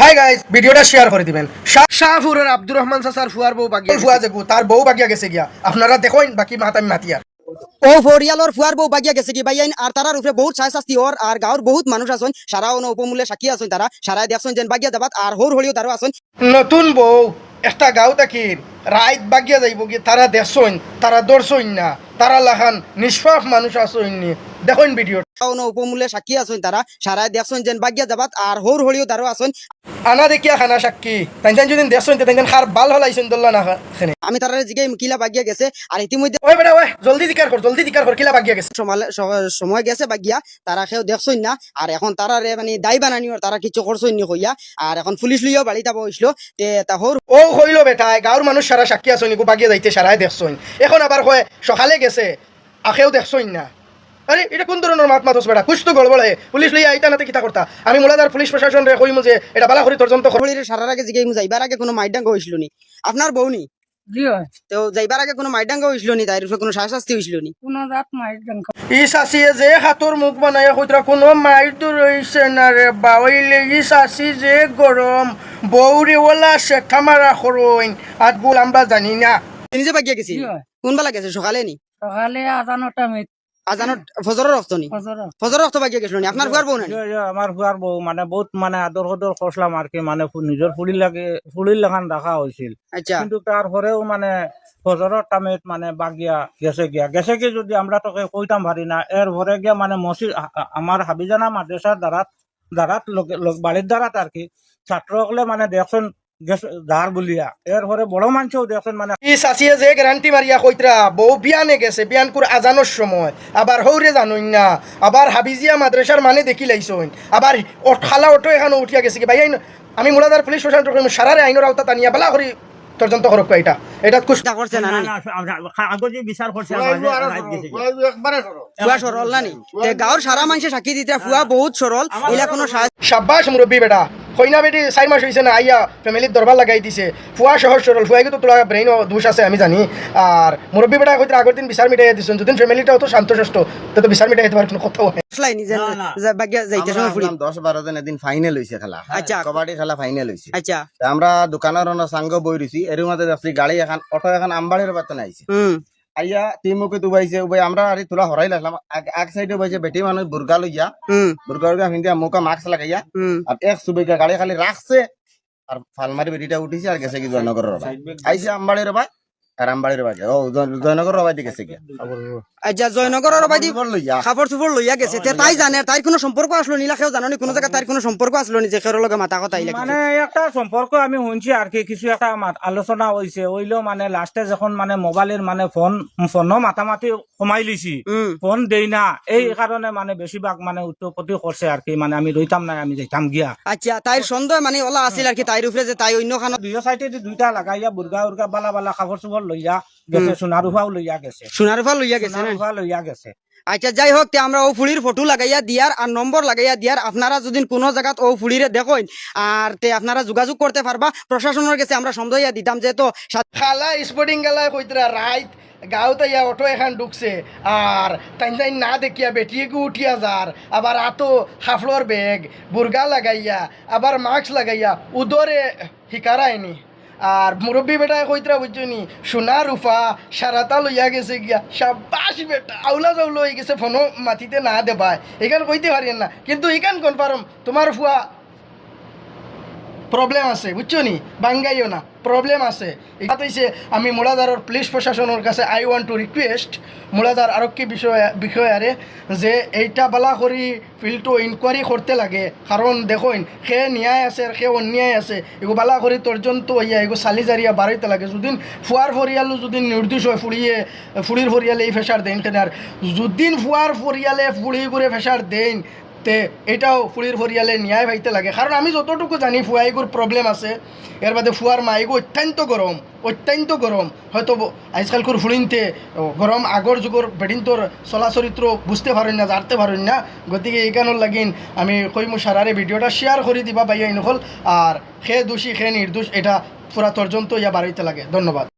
Hi guys ভিডিওটা share করে দিবেন। শাহ- শাহপুরের আব্দুর রহমান সাসার ফুয়ার বউ বাগিয়া ফুয়া যেগু তার বউ বাগিয়া গেছে গিয়া। আপনারা দেখেন বাকি মাতিয়ার ও ফরিয়ালর ফুয়ার বউ বাগিয়া গেছে কি বাইয়াইন আর তারার উপরে বহুত ছায় শাস্তি ওর আর গাঁৱৰ বহুত মানুষ আছেন। সারা অন উপমূল্যে সাক্ষী আছেন তারা। সারাই দেখছেন যেন বাগিয়া যাবাত আর হোর হলিও তারও আছেন। নতুন বউ একটা গাঁও তাকির রাইত বাগিয়া যাইব কি তারা দেখছইন তারা দর্শইন না। তারা লাখান নিষ্পাপ মানুষ আসইন নি। দেখুন ভিডিও উপমূল্যে সাক্ষী আছেন তারা। সারাই দেখছেন যেন বাগিয়া যাবাত আর হোর হলিও তারও আছেন। আনা দেখিয়া খানা সাক্ষী। তাই যদি দেখছইন তাই খার বাল হলাইছেন দল্লা না খানে আমি তারারে জিগাই কিলা বাগিয়া গেছে আর ইতিমধ্যে ওই বেটা ওই জলদি দিকার কর জলদি দিকার কর কিলা বাগিয়া গেছে। সময় গেছে বাগিয়া তারা সেও দেখছইন না। আর এখন তারারে মানে দায় বানানি ওর তারা কিছু করছইন নি হইয়া। আর এখন পুলিশ লইয়াও বাড়ি হইছিল তে তা হোর ও হইল বেটা গাঁৱৰ মানুষ সারা সাক্ষী আসইন গো বাগিয়া যাইতে সারাই দেখছইন এখন আবার কয় সকালে গেছে আখেও দেখছইন না। আরে এটা কোন ধরনের মাত মাতস বেটা? কুছ তো গড়বড়ে পুলিশ লইয়া আইতা নাতে কিতা করতা? আমি মোলাদার পুলিশ প্রশাসন রে কইমু যে এটা বালা করি তর্জন্ত হলিরে সারার আগে জিগাই যাইবার আগে কোনো মাইডাঙ্গ হইছিল নি আপনার বউ নি জি তো যাইবার আগে কোনো মাইডাঙ্গ হইছিল নি তাইর কোনো শাস্তি হইছিল নি কোনো রাত গান ই যে হাতৰ মুখ বনাই কইতৰা কোনো মাইটো ৰৈছে না রে ই চাচি যে গৰম বৌৰে ওলা মাৰা সৰইন আত গোল আমরা জানি না। নিজে বাগিয়া গেছি কোনবেলা গেছে সকালে নি? সকালে আজানটা আজানত ফজরের রক্ত নি? ফজরের রক্ত বাগিয়া গেছিল আপনার ফুয়ার বউ না নি? আমার ফুয়ার বউ মানে বহুত মানে আদর সদর করলাম আর কি মানে নিজের ফুলির লাগে ফুলির লাগান রাখা হয়েছিল আচ্ছা। কিন্তু তারপরেও মানে ফজরের টাইমত মানে বাগিয়া গেছে গিয়া। গেছে কি যদি আমরা তোকে কইতাম পারি না এর ভরে গিয়া মানে মসজিদ আমার হাবিজানা মাদ্রাসার দ্বারাত দ্বারাত বাড়ির দ্বারাত আর কি ছাত্রসকলে মানে দেখছেন যার বলিয়া। এর ভরে বড় মানুষও দেখছেন মানে ই যে গ্যারান্টি মারিয়া কইতরা বউ বিয়ানে গেছে বিয়ান করে আজানোর সময়। আবার হৌরে জানুন না আবার হাবিজিয়া মাদ্রাসার মানে দেখি লাইছইন। আবার খালা অটো এখানে উঠিয়া গেছে কি? ভাই আমি মোলাদার পুলিশ প্রশাসন কইমু সারারে আইনের আওতা টানিয়া বালা করি তর্জন্ত করক এটা। এটা কুছ করছে না না বিচার করছে। ফুয়া সরল না নি তে গাঁৱৰ সারা মানুষে সাক্ষী দিতে ফুয়া বহুত সরল এলা কোনো সাহায্য সাব্বাস মুরব্বী বেটা কইনা বেটি চার মাস হয়েছে না আইয়া ফ্যামিলির দরবার লাগাই দিছে। ফুয়া সহজ সরল ফুয়াই তো তোলা ব্রেইন দোষ আছে আমি জানি। আর মুরব্বী বেটা কইতে আগের দিন বিচার মিটাই দিছেন যদি ফ্যামিলিটা অত শান্ত তো তো বিচার মিটাই পারে কোনো কথা আসলাই নি যেন যা বাগিয়া যাইতে সময় ফুরি আমরা দশ বারো জন এদিন ফাইনাল হয়েছে খেলা আচ্ছা। কবাডি খেলা ফাইনাল হয়েছে আচ্ছা। তা আমরা দোকানের অন্য সাঙ্গ বই রয়েছি এর মধ্যে দেখছি গাড়ি এখন অটো এখন আমবাড়ির বাতন আইছে। হুম আইয়া তিমুকে দুবাইছে উবাই আমরা আর তোলা হরাই লাগলাম আগ- এক সাইডে বইছে বেটি মানুষ বুর্গা লইয়া হুম বুর্গা লইয়া হিন্দিয়া মুখা মাস্ক লাগাইয়া হুম আর এক সুবিকা গাড়ি খালি রাখছে আর ফালমারি বেটিটা উঠিছে আর গেছে কি জয়নগরের রবাই আইছে আমবাড়ির রবাই আর আমবাড়ির ও জয়নগর রবাই গেছে গিয়া। আচ্ছা চুপড় লইয়া। গেছে। তে তাই জানে তাইর কোনো সম্পর্ক আসলো নি? লাখেও জানো নি কোনো জায়গা তাইর কোনো সম্পর্ক আসলো নি যে খেরোর লগে মাথা কথা আইলে মানে একটা সম্পর্ক আমি শুনছি আর কি কিছু একটা আলোচনা হয়েছে ওইলেও মানে লাস্টে যখন মানে মোবাইলের মানে ফোন ফোনও মাথামাতি কমাই লিছি ফোন দেই না। এই কারণে মানে বেশিরভাগ মানে উত্তরপতি করছে আর কি মানে আমি রইতাম না আমি যাইতাম গিয়া। আচ্ছা তাইর সন্দেহ মানে ওলা আছিল আর কি তাইর উপরে যে তাই অন্য খানত দুই সাইডে দুইটা লাগাইয়া বুর্গা উর্গা বালা বালা খাবার চুবর লইয়া গেছে সোনার লইয়া গেছে। সোনার লইয়া গেছে সোনার লইয়া গেছে। আচ্ছা যাই হোক তে আমরা ও ফুলির ফটো লাগাইয়া দিয়ার আর নম্বর লাগাইয়া দিয়ার আপনারা যদি কোনো জায়গাত ও ফুলিরে দেখেন আর তে আপনারা যোগাযোগ করতে পারবা। প্রশাসনের কাছে আমরা সমঝাইয়া দিতাম যে তো খালা স্পোর্টিং গেলা কইতরা রাইত গাঁৱত ইয়া অটো এখন ঢুকছে আর তাই তাই না দেখিয়া বেটিয়েকে উঠিয়া যার আবার আতো হাফলোর বেগ বুর্গা লাগাইয়া আবার মাস্ক লাগাইয়া উদরে শিকারায়নি। আর মুরব্বী বেটায় কইতরা, বুঝছ নি? সোনা রূপা সারাতা লইয়া গেছে গিয়া। সাবাস বেটা, আউলা জাউলো হয়ে গেছে, ফোনও মাটিতে না দেবায়। এখান কইতে পারেন না। কিন্তু এখান কনফার্ম তোমার ফুয়া প্রবলেম আছে বুঝছ নি বাঙ্গাইও না প্রবলেম আছে। এটা আমি মোলাদারের পুলিশ প্রশাসনের কাছে আই ওয়ান্ট টু রিকোয়েস্ট মোলাদার আরক্ষী বিষয়, বিষয়ারে যে এইটা বালা করি, ফিল্ডটো ইনকোয়ারি করতে লাগে। কারণ দেখুন সে ন্যায় আছে সে অন্যায় আছে। এগো বালা করি তর্জন্ত হইয়া এগো চালি জারিয়া বাড়াইতে লাগে। যদি ফুয়ার ফরিয়ালো যদি নির্দোষ হয় ফুড়িয়ে ফুড়ির ফরিয়ালে এই ফেসার দেন তেনে। আর যদিন ফুয়ার ফরিয়ালে ফুড়ি করে ফেসার দেন তে এটাও ফুড়ির ফরিয়ালে ন্যায় ভাইতে লাগে। কারণ আমি যতটুকু জানি ফুয়াইগুর প্রবলেম আছে এর বাদে ফুয়ার মাইগো অত্যন্ত গরম অত্যন্ত গরম হয়তো আজকালকুর ফুড়িনতে গরম আগর যুগর বেডিন তোর চলাচরিত্র বুঝতে পারেন না জানতে পারেন না। গতিকে এইখানোর লাগিন আমি কইমু সারারে ভিডিওটা শেয়ার করে দিবা বাইয়া ইনকল আর খে দোষী খে নির্দোষ এটা পুরা তর্জন্ত ইয়া বাড়াইতে লাগে। ধন্যবাদ।